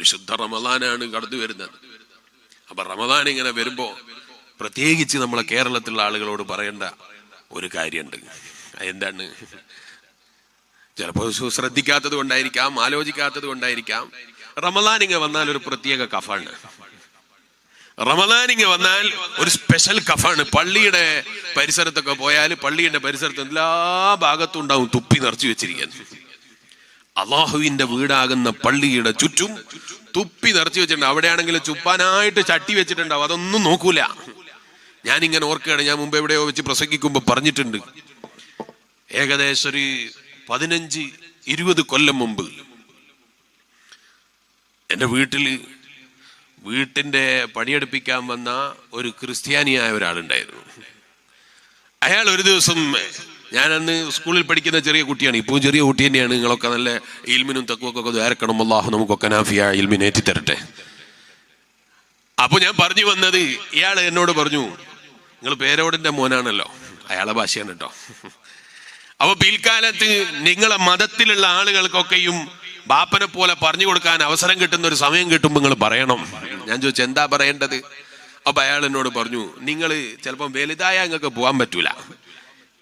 പരിശുദ്ധ റമദാനാണ് കടന്നു വരുന്നത്. അപ്പൊ റമദാൻ ഇങ്ങനെ വരുമ്പോ പ്രത്യേകിച്ച് നമ്മളെ കേരളത്തിലുള്ള ആളുകളോട് പറയേണ്ട ഒരു കാര്യമുണ്ട്. എന്താണ് ചിലപ്പോൾ ശ്രദ്ധിക്കാത്തത് കൊണ്ടായിരിക്കാം ആലോചിക്കാത്തത് കൊണ്ടായിരിക്കാം. റമദാൻ ഇങ്ങ വന്നാൽ ഒരു പ്രത്യേക കഫാണ്. റമദാൻ ഇങ്ങ വന്നാൽ ഒരു സ്പെഷ്യൽ കഫാണ്. പള്ളിയുടെ പരിസരത്തൊക്കെ പോയാൽ പള്ളിയുടെ പരിസരത്ത് എല്ലാ ഭാഗത്തും ഉണ്ടാവും തുപ്പി നിറച്ചു വെച്ചിരിക്കാൻ അള്ളാഹുവിന്റെ വീടാകുന്ന പള്ളിയുടെ ചുറ്റും തുപ്പി നിറച്ചു വെച്ചിട്ടുണ്ട്. അവിടെയാണെങ്കിൽ ചുപ്പാനായിട്ട് ചട്ടി വെച്ചിട്ടുണ്ടാവും. അതൊന്നും നോക്കൂല. ഞാൻ ഇങ്ങനെ ഓർക്കുകയാണ്. ഞാൻ മുമ്പ് എവിടെയോ വെച്ച് പ്രസംഗിക്കുമ്പോൾ പറഞ്ഞിട്ടുണ്ട്. ഏകദേശം ഒരു പതിനഞ്ച് ഇരുപത് കൊല്ലം മുമ്പ് എന്റെ വീട്ടിൽ വീട്ടിന്റെ പണിയെടുപ്പിക്കാൻ വന്ന ഒരു ക്രിസ്ത്യാനിയായ ഒരാളുണ്ടായിരുന്നു. അയാൾ ഒരു ദിവസം ഞാൻ അന്ന് സ്കൂളിൽ പഠിക്കുന്ന ചെറിയ കുട്ടിയാണ്. ഇപ്പോഴും ചെറിയ കുട്ടി തന്നെയാണ്. നിങ്ങളൊക്കെ നല്ല ഇൽമിനും തക്കുവൊക്കെ ദ്വാരക്കണം അള്ളാഹു നമുക്കൊക്കെ നാഫിയ ഇൽമിനേറ്റി തരട്ടെ അപ്പൊ ഞാൻ പറഞ്ഞു വന്നത് ഇയാൾ എന്നോട് പറഞ്ഞു നിങ്ങൾ പേരോടിന്റെ മോനാണല്ലോ. അയാളെ ഭാഷയാണ് കേട്ടോ അപ്പൊ പിൽക്കാലത്ത് നിങ്ങളെ മതത്തിലുള്ള ആളുകൾക്കൊക്കെയും ബാപ്പനെ പോലെ പറഞ്ഞു കൊടുക്കാൻ അവസരം കിട്ടുന്ന ഒരു സമയം കിട്ടുമ്പോൾ നിങ്ങൾ പറയണം. ഞാൻ ചോദിച്ചു എന്താ പറയേണ്ടത്? അപ്പൊ അയാൾ എന്നോട് പറഞ്ഞു നിങ്ങൾ ചിലപ്പം വലുതായ നിങ്ങൾക്ക് പോകാൻ പറ്റൂല.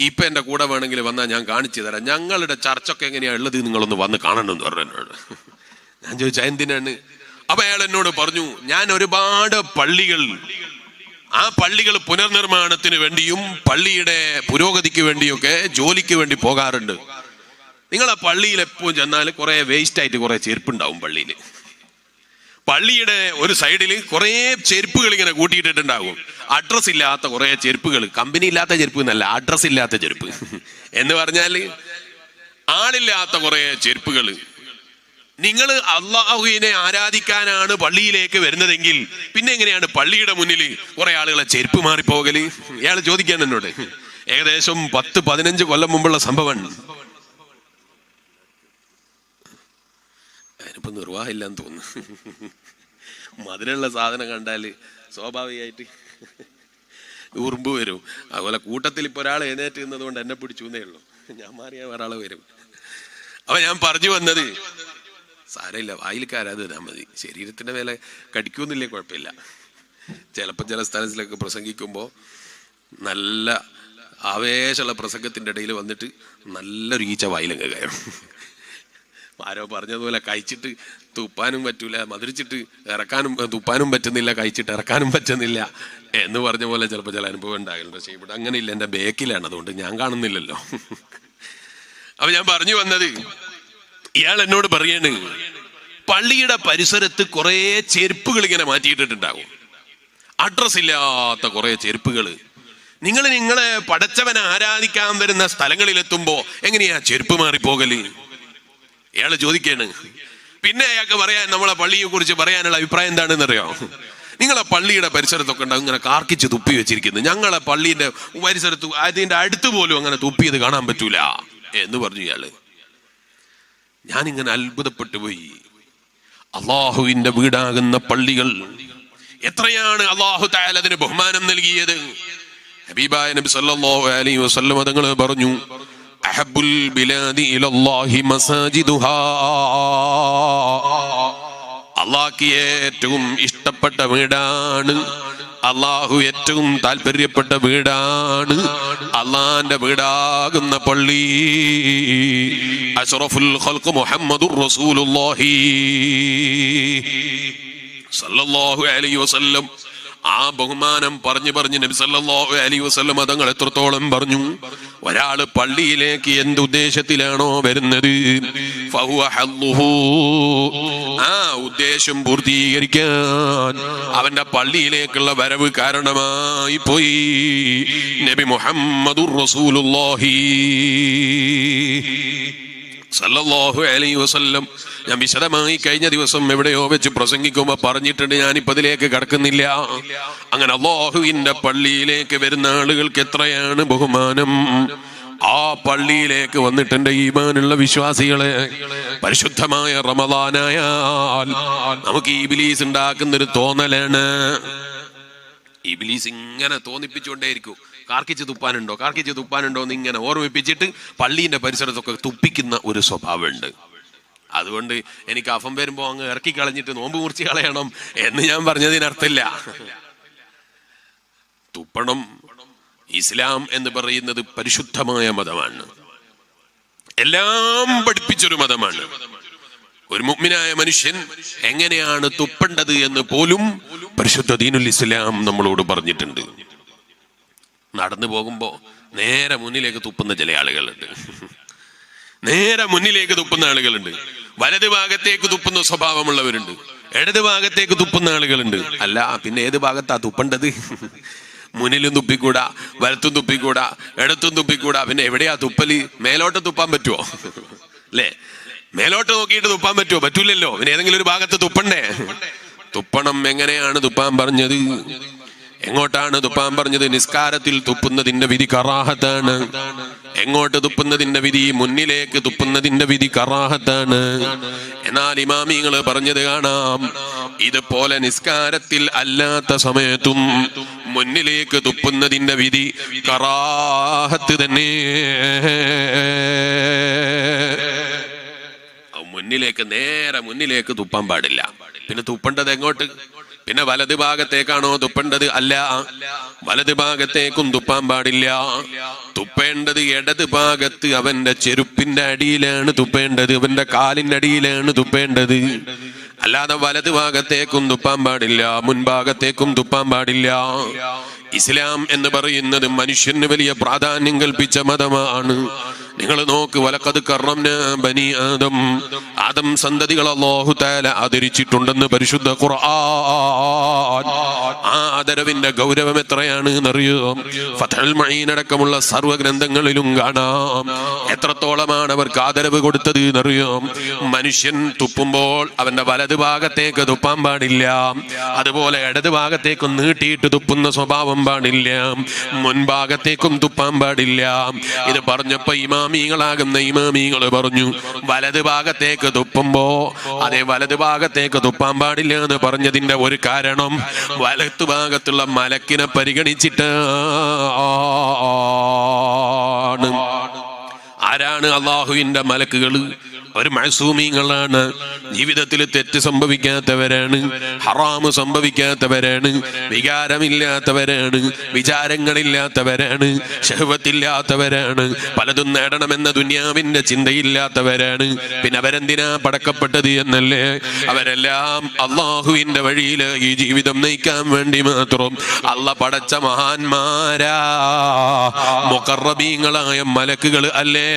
ഇപ്പൊ എന്റെ കൂടെ വേണമെങ്കിൽ വന്നാൽ ഞാൻ കാണിച്ചു തരാം. ഞങ്ങളുടെ ചർച്ചൊക്കെ എങ്ങനെയാ ഉള്ളത് നിങ്ങളൊന്ന് വന്ന് കാണണം എന്ന് പറഞ്ഞു എന്നോട്. ഞാൻ ചോദിച്ചാ എന്തിനാണ്? അപ്പൊ അയാൾ എന്നോട് പറഞ്ഞു ഞാൻ ഒരുപാട് പള്ളികൾ ആ പള്ളികൾ പുനർനിർമ്മാണത്തിന് വേണ്ടിയും പള്ളിയുടെ പുരോഗതിക്ക് വേണ്ടിയൊക്കെ ജോലിക്ക് വേണ്ടി പോകാറുണ്ട്. നിങ്ങൾ ആ പള്ളിയിൽ എപ്പോഴും ചെന്നാൽ കുറെ വേസ്റ്റ് ആയിട്ട് കുറെ ചെരുപ്പുണ്ടാവും പള്ളിയിൽ. പള്ളിയുടെ ഒരു സൈഡിൽ കുറേ ചെരുപ്പുകൾ ഇങ്ങനെ കൂട്ടിയിട്ടിട്ടുണ്ടാകും. അഡ്രസ് ഇല്ലാത്ത കുറേ ചെരുപ്പുകൾ. കമ്പനി ഇല്ലാത്ത ചെരുപ്പ് എന്നല്ല അഡ്രസ് ഇല്ലാത്ത ചെരുപ്പ്. എന്ന് പറഞ്ഞാൽ ആളില്ലാത്ത കുറേ ചെരുപ്പുകൾ. നിങ്ങൾ അള്ളാഹുവിനെ ആരാധിക്കാനാണ് പള്ളിയിലേക്ക് വരുന്നതെങ്കിൽ പിന്നെ എങ്ങനെയാണ് പള്ളിയുടെ മുന്നിൽ കുറെ ആളുകളെ ചെരുപ്പ് മാറിപ്പോകൽ? ഇയാൾ ചോദിക്കാൻ എന്നോട് ഏകദേശം പത്ത് പതിനഞ്ച് കൊല്ലം മുമ്പുള്ള സംഭവം അതിനിപ്പോ നിർവാഹമില്ലാന്ന് തോന്നുന്നു. മധുരമുള്ള സാധനം കണ്ടാൽ സ്വാഭാവികമായിട്ട് ഉറുമ്പ് വരും. അതുപോലെ കൂട്ടത്തിൽ ഇപ്പൊ ഒരാൾ എഴുന്നേറ്റ് നിന്നതുകൊണ്ട് എന്നെ പിടിച്ചു എന്നേ ഉള്ളൂ. ഞാൻ മാറിയാൽ ഒരാൾ വരും. അപ്പൊ ഞാൻ പറഞ്ഞു വന്നത് സാരമില്ല വായിലിക്കാരാത് തരാൻ മതി. ശരീരത്തിന്റെ മേലെ കടിക്കൂന്നില്ലേ കുഴപ്പമില്ല. ചിലപ്പോൾ ചില സ്ഥലത്തിലൊക്കെ പ്രസംഗിക്കുമ്പോൾ നല്ല ആവേശമുള്ള പ്രസംഗത്തിന്റെ ഇടയിൽ വന്നിട്ട് നല്ലൊരു ഈച്ച വായിലങ്ങ് കയറും. ആരോ പറഞ്ഞതുപോലെ കഴിച്ചിട്ട് തുപ്പാനും പറ്റൂല മധുരിച്ചിട്ട് ഇറക്കാനും തുപ്പാനും പറ്റുന്നില്ല കഴിച്ചിട്ട് ഇറക്കാനും പറ്റുന്നില്ല എന്ന് പറഞ്ഞ പോലെ ചിലപ്പോൾ ചില അനുഭവം ഉണ്ടാകലുണ്ട്. പക്ഷേ ഇവിടെ അങ്ങനെയില്ല എന്റെ ബേക്കിലാണ് അതുകൊണ്ട് ഞാൻ കാണുന്നില്ലല്ലോ. അപ്പൊ ഞാൻ പറഞ്ഞു വന്നത് ഇയാൾ എന്നോട് പറയാണ് പള്ളിയുടെ പരിസരത്ത് കുറേ ചെരുപ്പുകൾ ഇങ്ങനെ മാറ്റിയിട്ടിട്ടുണ്ടാകും. അഡ്രസ് ഇല്ലാത്ത കുറേ ചെരുപ്പുകൾ. നിങ്ങൾ നിങ്ങളെ പടച്ചവനെ ആരാധിക്കാൻ വരുന്ന സ്ഥലങ്ങളിലെത്തുമ്പോ എങ്ങനെയാ ചെരുപ്പ് മാറിപ്പോകൽ? ഇയാൾ ചോദിക്കാണ്. പിന്നെ അയാൾക്ക് പറയാൻ നമ്മളെ പള്ളിയെ കുറിച്ച് പറയാനുള്ള അഭിപ്രായം എന്താണെന്ന് അറിയാം നിങ്ങളെ പള്ളിയുടെ പരിസരത്തൊക്കെ ഉണ്ടാവും ഇങ്ങനെ കാർക്കിച്ച് തുപ്പി വെച്ചിരിക്കുന്നു. ഞങ്ങളെ പള്ളിന്റെ പരിസരത്ത് അതിന്റെ അടുത്ത് പോലും അങ്ങനെ തുപ്പിയത് കാണാൻ പറ്റൂല എന്ന് പറഞ്ഞു ഇയാൾ. ഞാനിങ്ങനെ അത്ഭുതപ്പെട്ടു പോയി. അള്ളാഹുവിന്റെ വീടാകുന്ന പള്ളികൾ എത്രയാണ് അള്ളാഹു തായാൽ അതിന് ബഹുമാനം നൽകിയത്? ഹബീബായ നബി സല്ലല്ലാഹു അലൈഹി വസല്ലം തങ്ങൾ പറഞ്ഞു അഹബ്ബുൽ ബിലാദി الله മസാജിദുഹാ അള്ളാഹ്ക്ക് ഏറ്റവും ഇഷ്ടപ്പെട്ട വീടാണ്. അള്ളാഹു ഏറ്റവും താല്പര്യപ്പെട്ട വീടാണ്. അള്ളാന്റെ വീടാകുന്ന പള്ളി. അഷ്റഫുൽ ഖൽഖ് മുഹമ്മദുർ റസൂലുള്ളാഹി. സല്ലല്ലാഹു അലൈഹി വസല്ലം. ആ ബഹുമാനം പറഞ്ഞു പറഞ്ഞു നബി അലി മതങ്ങൾ തങ്ങൾ എത്രത്തോളം പറഞ്ഞു? ഒരാൾ പള്ളിയിലേക്ക് എന്ത് ഉദ്ദേശത്തിലാണോ വരുന്നത്? ആ ഉദ്ദേശം പൂർത്തീകരിക്കാൻ അവന്റെ പള്ളിയിലേക്കുള്ള വരവ് കാരണമായി പോയി. നബി മുഹമ്മദുർ റസൂലുള്ളാഹി. സല്ലല്ലാഹു അലൈ വസല്ലം. ഞാൻ വിശദമായി കഴിഞ്ഞ ദിവസം എവിടെയോ വെച്ച് പ്രസംഗിക്കുമ്പോ പറഞ്ഞിട്ടുണ്ട് ഞാനിപ്പോ അതിലേക്ക് കടക്കുന്നില്ല. അങ്ങനെ അള്ളാഹുവിന്റെ പള്ളിയിലേക്ക് വരുന്ന ആളുകൾക്ക് എത്രയാണ് ബഹുമാനം? ആ പള്ളിയിലേക്ക് വന്നിട്ടുണ്ട് ഈമാനുള്ള വിശ്വാസികളെ പരിശുദ്ധമായ റമദാനായാൽ നമുക്ക് ഈ ബിലീസ് ഉണ്ടാക്കുന്ന ഒരു തോന്നലാണ്. ഇബിലീസ് ഇങ്ങനെ തോന്നിപ്പിച്ചുകൊണ്ടേയിരിക്കും. കാർക്കിച്ച് തുപ്പാനുണ്ടോ? കാർക്കിച്ച് തുപ്പാനുണ്ടോ എന്ന് ഇങ്ങനെ ഓർമ്മിപ്പിച്ചിട്ട് പള്ളീന്റെ പരിസരത്തൊക്കെ തുപ്പിക്കുന്ന ഒരു സ്വഭാവമുണ്ട്. അതുകൊണ്ട് എനിക്ക് അഫം വരുമ്പോ അങ്ങ് ഇറക്കി കളഞ്ഞിട്ട് നോമ്പ് മുറിച്ച് കളയണം എന്ന് ഞാൻ പറഞ്ഞതിനർത്ഥമില്ല. തുപ്പണം ഇസ്ലാം എന്ന് പറയുന്നത് പരിശുദ്ധമായ മതമാണ്. എല്ലാം പഠിപ്പിച്ചൊരു മതമാണ്. ഒരു മുഗ്മിനായ മനുഷ്യൻ എങ്ങനെയാണ് തുപ്പേണ്ടത് എന്ന് പോലും പരിശുദ്ധ ദീനുൽ ഇസ്ലാം നമ്മളോട് പറഞ്ഞിട്ടുണ്ട്. നടന്നു പോകുമ്പോൾ നേരെ മുന്നിലേക്ക് തുപ്പുന്ന ചില ആളുകളുണ്ട്. നേരെ മുന്നിലേക്ക് തുപ്പുന്ന ആളുകളുണ്ട്. വലത് ഭാഗത്തേക്ക് തുപ്പുന്ന സ്വഭാവമുള്ളവരുണ്ട്. ഇടത് ഭാഗത്തേക്ക് തുപ്പുന്ന ആളുകളുണ്ട്. അല്ല പിന്നെ ഏത് ഭാഗത്താ തുപ്പേണ്ടത്? മുന്നിലും തുപ്പിക്കൂടാ വലത്തും തുപ്പിക്കൂടാ ഇടത്തും തുപ്പിക്കൂടാ. പിന്നെ എവിടെയാ തുപ്പൽ? മേലോട്ട് തുപ്പാൻ പറ്റുമോ അല്ലേ? മേലോട്ട് നോക്കിയിട്ട് തുപ്പാൻ പറ്റുമോ പറ്റൂലല്ലോ. പിന്നെ ഏതെങ്കിലും ഒരു ഭാഗത്ത് തുപ്പണ്ടേ? തുപ്പണം എങ്ങനെയാണ് തുപ്പാൻ പറഞ്ഞത്? എങ്ങോട്ടാണ് തുപ്പാൻ പറഞ്ഞത്? നിസ്കാരത്തിൽ തുപ്പുന്നതിന്റെ വിധി കറാഹത്താണ്. എങ്ങോട്ട് തുപ്പുന്നതിന്റെ വിധി? മുന്നിലേക്ക് തുപ്പുന്നതിന്റെ വിധി കറാഹത്താണ്. എന്നാൽ ഇമാമിങ്ങൾ പറഞ്ഞത് കാണാം ഇതുപോലെ നിസ്കാരത്തിൽ അല്ലാത്ത സമയത്തും മുന്നിലേക്ക് തുപ്പുന്നതിന്റെ വിധി കറാഹത്ത് തന്നെ. മുന്നിലേക്ക് നേരെ മുന്നിലേക്ക് തുപ്പാൻ പാടില്ല. പിന്നെ തുപ്പേണ്ടത് എങ്ങോട്ട്? പിന്നെ വലത് ഭാഗത്തേക്കാണോ തുപ്പേണ്ടത്? അല്ല. വലത് ഭാഗത്തേക്കും തുപ്പാൻ പാടില്ല. തുപ്പേണ്ടത് ഇടത് ഭാഗത്ത് അവന്റെ ചെരുപ്പിന്റെ അടിയിലാണ് തുപ്പേണ്ടത്. അവന്റെ കാലിന്റെ അടിയിലാണ് തുപ്പേണ്ടത്. അല്ലാതെ വലത് ഭാഗത്തേക്കും തുപ്പാൻ പാടില്ല. മുൻഭാഗത്തേക്കും തുപ്പാൻ പാടില്ല. ഇസ്ലാം എന്ന് പറയുന്നത് മനുഷ്യന് വലിയ പ്രാധാന്യം കൽപ്പിച്ച മതമാണ്. നിങ്ങൾ നോക്ക് വലക്കത് കറംന ബനി ആദം. ആദം സന്തതികൾ അല്ലാഹു തആല ആദരിച്ചിട്ടുണ്ടെന്ന് പരിശുദ്ധ ഖുർആൻ ആ ആദരവിന്റെ ഗൗരവം എത്രയാണ് എന്നറിയോ? ഫതഹുൽ മഈൻ അടക്കമുള്ള സർവ ഗ്രന്ഥങ്ങളിലും കാണാം. എത്രത്തോളമാണ് അവർക്ക് ആദരവ് കൊടുത്തത് എന്നറിയോ? മനുഷ്യൻ തുപ്പുമ്പോൾ അവന്റെ വലത് ഭാഗത്തേക്ക് തുപ്പാൻ പാടില്ല. അതുപോലെ ഇടത് ഭാഗത്തേക്ക് നീട്ടിയിട്ട് തുപ്പുന്ന സ്വഭാവം പാടില്ല. മുൻഭാഗത്തേക്കും തുപ്പാൻ പാടില്ല. ഇത് പറഞ്ഞപ്പോ ഇമാമികളാകുന്ന ഇമാമികൾ പറഞ്ഞു വലത് ഭാഗത്തേക്ക് തുപ്പുമ്പോ അതേ വലത് ഭാഗത്തേക്ക് തുപ്പാൻ പാടില്ല എന്ന് പറഞ്ഞതിന്റെ ഒരു കാരണം വലത്ത് ഭാഗത്തുള്ള മലക്കിനെ പരിഗണിച്ചിട്ട് ആരാണ് അള്ളാഹുവിന്റെ മലക്കുകൾ ഒരു മഴസൂമിങ്ങളാണ് ജീവിതത്തിൽ തെറ്റ് സംഭവിക്കാത്തവരാണ്. ഹറാമ് സംഭവിക്കാത്തവരാണ്. വികാരമില്ലാത്തവരാണ്. വിചാരങ്ങളില്ലാത്തവരാണ്. ഷഹവത്തില്ലാത്തവരാണ് പലതും നേടണമെന്ന ദുന്യാവിന്റെ ചിന്തയില്ലാത്തവരാണ്. പിന്നെ അവരെന്തിനാ പടക്കപ്പെട്ടത് എന്നല്ലേ? അവരെല്ലാം അള്ളാഹുവിന്റെ വഴിയിൽ ഈ ജീവിതം നയിക്കാൻ വേണ്ടി മാത്രം അള്ള പടച്ച മഹാന്മാരാ. മുഖറബീങ്ങളായ മലക്കുകൾ അല്ലേ?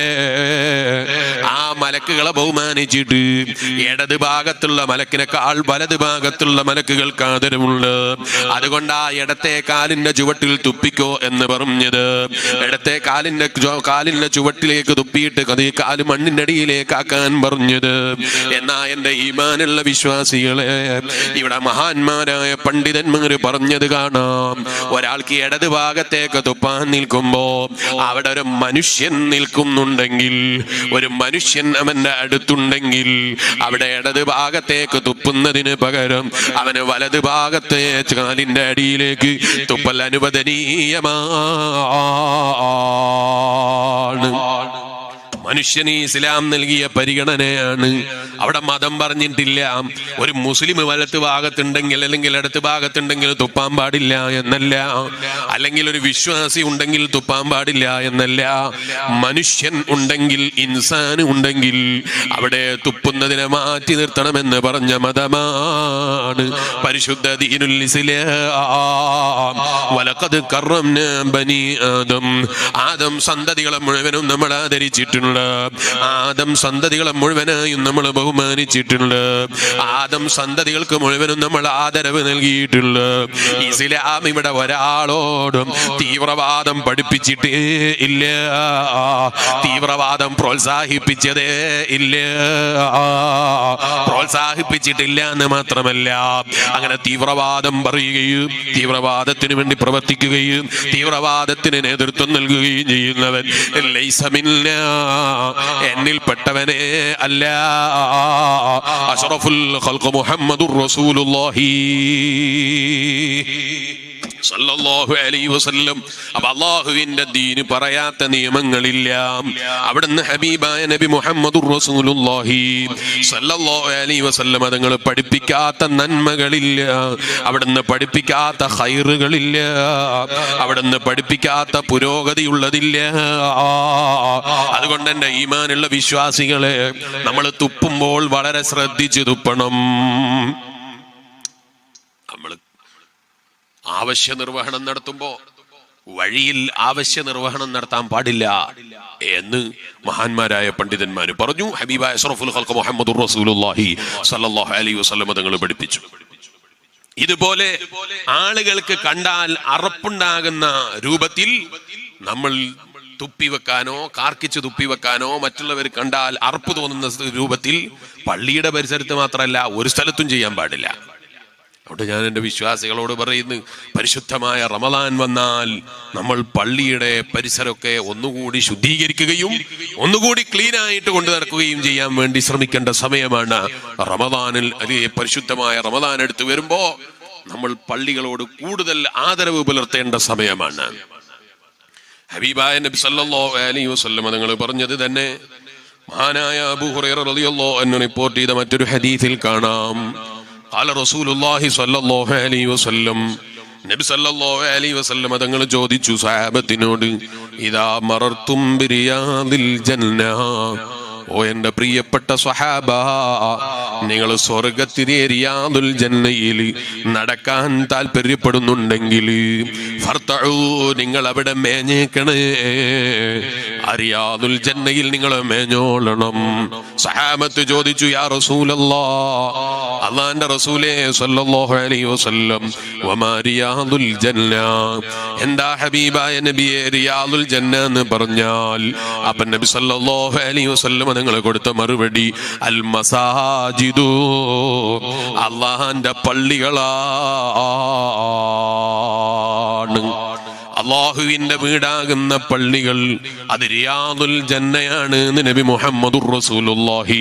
ആ മലക്കുകളെ ബഹുമാനിച്ചിട്ട് ഇടത് ഭാഗത്തുള്ള മലക്കിനേക്കാൾ വലത് ഭാഗത്തുള്ള മലക്കുകൾക്ക് ആദരവുണ്ട്. അതുകൊണ്ട് ആ ഇടത്തെ കാലിന്റെ ചുവട്ടിൽ തുപ്പിക്കോ എന്ന് പറഞ്ഞത്. ഇടത്തെ കാലിന്റെ കാലിന്റെ ചുവട്ടിലേക്ക് തുപ്പിയിട്ട് കഥ കാൽ ആക്കാൻ പറഞ്ഞത്. എന്നാ എന്റെ ഈമാനുള്ള വിശ്വാസികളെ ഇവിടെ മഹാന്മാരായ പണ്ഡിതന്മാര് പറഞ്ഞത് കാണാം. ഒരാൾക്ക് ഇടത് ഭാഗത്തേക്ക് തുപ്പാൻ നിൽക്കുമ്പോ അവിടെ ഒരു മനുഷ്യൻ നിൽക്കുന്നുണ്ടെങ്കിൽ ഒരു മനുഷ്യൻ അവന്റെ അടുത്തുണ്ടെങ്കിൽ അവിടെ ഇടത് ഭാഗത്തേക്ക് തുപ്പുന്നതിന് പകരം അവന് വലത് ഭാഗത്തെ കാലിന്റെ അടിയിലേക്ക് തുപ്പൽ അനുവദനീയമാണ് മനുഷ്യന് ഇസ്ലാം നൽകിയ പരിഗണനയാണ്. അവിടെ മതം പറഞ്ഞിട്ടില്ല. ഒരു മുസ്ലിം വലത്ത് ഭാഗത്തുണ്ടെങ്കിൽ അല്ലെങ്കിൽ ഇടത്ത് ഭാഗത്തുണ്ടെങ്കിൽ തുപ്പാൻ പാടില്ല എന്നല്ല. അല്ലെങ്കിൽ ഒരു വിശ്വാസി ഉണ്ടെങ്കിൽ തുപ്പാൻ പാടില്ല എന്നല്ല. മനുഷ്യൻ ഉണ്ടെങ്കിൽ ഇൻസാൻ ഉണ്ടെങ്കിൽ അവിടെ തുപ്പുന്നതിനെ മാറ്റി നിർത്തണമെന്ന് പറഞ്ഞ മതമാണ്. പരിശുദ്ധ ദീനുൽ ഇസ്ലാം. വലക്കത് കറംന ബനി ആദം. ആദം സന്തതികളെ മുഴുവനും നമ്മൾ ആദരിച്ചിട്ടുണ്ട് ആദം സന്തതികളെ മുഴുവനായും നമ്മൾ ബഹുമാനിച്ചിട്ടുണ്ട്. ആദം സന്തതികൾക്ക് മുഴുവനും നമ്മൾ ആദരവ് നൽകിയിട്ടുണ്ട്. ഇസ്ലാം ഇവിടെ ഒരാളോടും തീവ്രവാദം പഠിപ്പിച്ചിട്ടേ ഇല്ല. തീവ്രവാദം പ്രോത്സാഹിപ്പിച്ചതേ ഇല്ല. പ്രോത്സാഹിപ്പിച്ചിട്ടില്ല എന്ന് മാത്രമല്ല അങ്ങനെ തീവ്രവാദം പറയുകയും തീവ്രവാദത്തിന് വേണ്ടി പ്രവർത്തിക്കുകയും തീവ്രവാദത്തിന് നേതൃത്വം നൽകുകയും ചെയ്യുന്നവൻ ലൈസമില്ല എന്നിൽപ്പെട്ടവനെ അല്ല. അഷറഫുൽ ഖൽഖ് മുഹമ്മദുർ റസൂലുള്ളാഹി. സല്ലല്ലാഹു അലൈഹി വസല്ലം. അപ്പൊ അള്ളാഹുവിന്റെ ദീന് പറയാത്ത നിയമങ്ങളില്ല. അവിടുന്ന് ഹബീബായ നബി മുഹമ്മദ് റസൂലുള്ളാഹി സല്ലല്ലാഹു അലൈഹി വസല്ലം അതുങ്ങൾ പഠിപ്പിക്കാത്ത നന്മകളില്ല. അവിടുന്ന് പഠിപ്പിക്കാത്ത ഹൈറുകളില്ല അവിടുന്ന് പഠിപ്പിക്കാത്ത പുരോഗതി ഉള്ളതില്ല അതുകൊണ്ട് എന്റെ ഈമാനുള്ള വിശ്വാസികളെ നമ്മൾ തുപ്പുമ്പോൾ വളരെ ശ്രദ്ധിച്ചു തുപ്പണം നമ്മൾ ആവശ്യ നിർവഹണം നടത്തുമ്പോ വഴിയിൽ ആവശ്യ നിർവഹണം നടത്താൻ പാടില്ല എന്ന് മഹാന്മാരായ പണ്ഡിതന്മാർ പറഞ്ഞു. ഹബീബായ അഷ്റഫുൽ ഖൽഖ് മുഹമ്മദ് റസൂലുള്ളാഹി സല്ലല്ലാഹു അലൈഹി വസല്ലം തങ്ങൾ പഠിപ്പിച്ചു. ഇതുപോലെ ആളുകൾക്ക് കണ്ടാൽ അറപ്പുണ്ടാകുന്ന രൂപത്തിൽ നമ്മൾ തുപ്പി വെക്കാനോ കാർക്കിച്ച് തുപ്പി വെക്കാനോ മറ്റുള്ളവർ കണ്ടാൽ അറപ്പ് തോന്നുന്ന രൂപത്തിൽ പള്ളിയുടെ പരിസരത്ത് മാത്രമല്ല ഒരു സ്ഥലത്തും ചെയ്യാൻ പാടില്ല. അതുകൊണ്ട് ഞാൻ എന്റെ വിശ്വാസികളോട് പറയുന്നു പരിശുദ്ധമായ റമദാൻ വന്നാൽ നമ്മൾ പള്ളിയുടെ പരിസരമൊക്കെ ഒന്നുകൂടി ശുദ്ധീകരിക്കുകയും ഒന്നുകൂടി ക്ലീൻ ആയിട്ട് കൊണ്ടു നടക്കുകയും ചെയ്യാൻ വേണ്ടി ശ്രമിക്കേണ്ട സമയമാണ് റമദാനിൽ. അല്ലെങ്കിൽ പരിശുദ്ധമായ റമദാൻ എടുത്തു വരുമ്പോ നമ്മൾ പള്ളികളോട് കൂടുതൽ ആദരവ് പുലർത്തേണ്ട സമയമാണ്. ഹബീബായ നബി സല്ലല്ലാഹു അലൈഹി വസല്ലം തങ്ങൾ പറഞ്ഞത് തന്നെ മഹാനായ അബൂ ഹുറൈറ അൻഹു റിപ്പോർട്ട് ചെയ്ത മറ്റൊരു ഹദീസിൽ കാണാം. قال رسول കാല റസൂലുല്ലാഹി സല്ലല്ലാഹു അലൈഹി വസല്ലം നബി സല്ലല്ലാഹു അലൈഹി വസല്ലം തങ്ങൾ ചോദിച്ചു സഹാബത്തിനോട് ഇദാ മറർത്തും ബിരിയാദിൽ ജന്ന ഓ എന്റെ പ്രിയപ്പെട്ട സ്വഹാബ നിങ്ങൾ സ്വർഗത്തിലെ ജന്നയിൽ നടക്കാൻ താല്പര്യപ്പെടുന്നുണ്ടെങ്കിൽ നിങ്ങൾ അവിടെ മേഞ്ഞേക്കണേ. അറിയാതുൽ ജന്നയിൽ നിങ്ങൾ മേഞ്ഞോളണം. സഹാമത്ത് ചോദിച്ചു യാ റസൂലല്ലാ അള്ളാന്റെ റസൂലേ സല്ലല്ലാഹു അലൈഹി വസല്ലം വമാ റിയാദുൽ ജന്ന? എന്താ ഹബീബായ നബിയെ റിയാദുൽ ജന്ന എന്ന് പറഞ്ഞാൽ അപ്പൻ നബി സല്ലല്ലാഹു അലൈഹി വസല്ലം നിങ്ങൾ കൊടുത്ത മറുപടി അൽ മസാജിദു അള്ളാഹാന്റെ പള്ളികളാണ് അള്ളാഹുവിന്റെ വീടാകുന്ന പള്ളികൾ അത് റിയാദുൽ ജന്നയാണ് നബി മുഹമ്മദുർ റസൂലുള്ളാഹി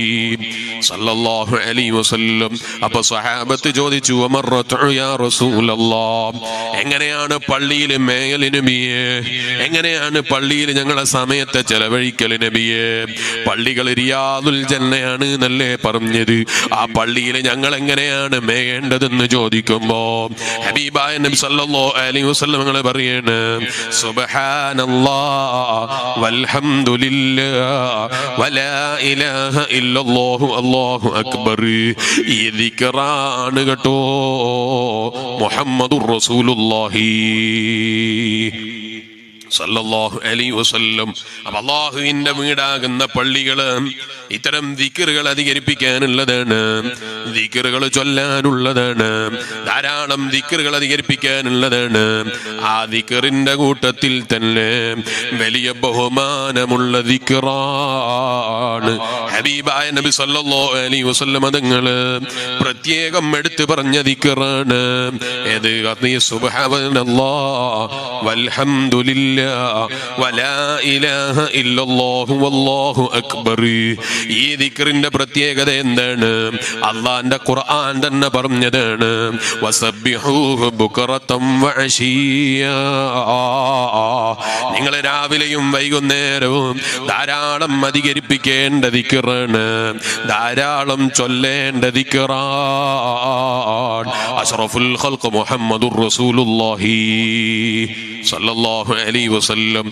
സല്ലല്ലാഹു അലൈഹി വസല്ലം. അപ്പൊ സഹാബത്ത് ചോദിച്ചു "വമർറതു യാ റസൂലല്ലാഹ്? എങ്ങനെയാണ് പള്ളിയിൽ മേയൽ നബിയെ? എങ്ങനെയാണ് പള്ളിയിൽ ഞങ്ങളെ സമയത്തെ ചെലവഴിക്കൽ നബിയെ? പള്ളികൾ റിയാദുൽ ജന്നയാണ് എന്നല്ലേ പറഞ്ഞത്. ആ പള്ളിയിൽ ഞങ്ങൾ എങ്ങനെയാണ് മേയേണ്ടതെന്ന് ചോദിക്കുമ്പോ ഹബീബായ നബി സല്ലല്ലാഹു അലൈഹി വസല്ലം പറയാണ് സുബ്ഹാനല്ലാഹ് വൽഹംദുലില്ലാ വലാ ഇലാഹ ഇല്ലല്ലാഹു അല്ലാഹു അക്ബർ ഈ ദിക്റാണ് കേട്ടോ മുഹമ്മദുർ റസൂലുള്ളാഹി. സല്ലല്ലാഹു അലൈഹി വസല്ലം. അപ്പൊ അള്ളാഹുവിന്റെ വീടാകുന്ന പള്ളികൾ ഇത്തരം ദിക്കറുകൾ അധികരിപ്പിക്കാനുള്ളതാണ്. ദിക്കറുകൾ ചൊല്ലാനുള്ളതാണ്. ധാരാളം ദിക്കറുകൾ അധികരിപ്പിക്കാനുള്ളതാണ്. ആ ദിക്കറിന്റെ കൂട്ടത്തിൽ തന്നെ വലിയ ബഹുമാനമുള്ള ദിക്കറാണ്. ഹബീബായ നബി സല്ലല്ലാഹു അലൈഹി വസല്ലം അതുങ്ങൾ പ്രത്യേകം എടുത്തു പറഞ്ഞ ദിക്കറാണ്. ഏത്? സുബ്ഹാനല്ലാഹ് വലാ ഇലാഹ ഇല്ലല്ലാഹു അക്ബർ. ഈ ദിക്റിന്റെ പ്രത്യേകത എന്താണ്? അള്ളാന്റെ ഖുർആൻ തന്നെ പറഞ്ഞതാണ്. നിങ്ങൾ രാവിലെയും വൈകുന്നേരവും ധാരാളം അധികരിപ്പിക്കേണ്ട ദിക്റാണ്. ധാരാളം ചൊല്ലേണ്ട ദിക്റാണ്. അഷ്റഫുൽ മുഹമ്മദുർ റസൂലുള്ളാഹി. സ്വല്ലല്ലാഹു അലൈഹി വസല്ലം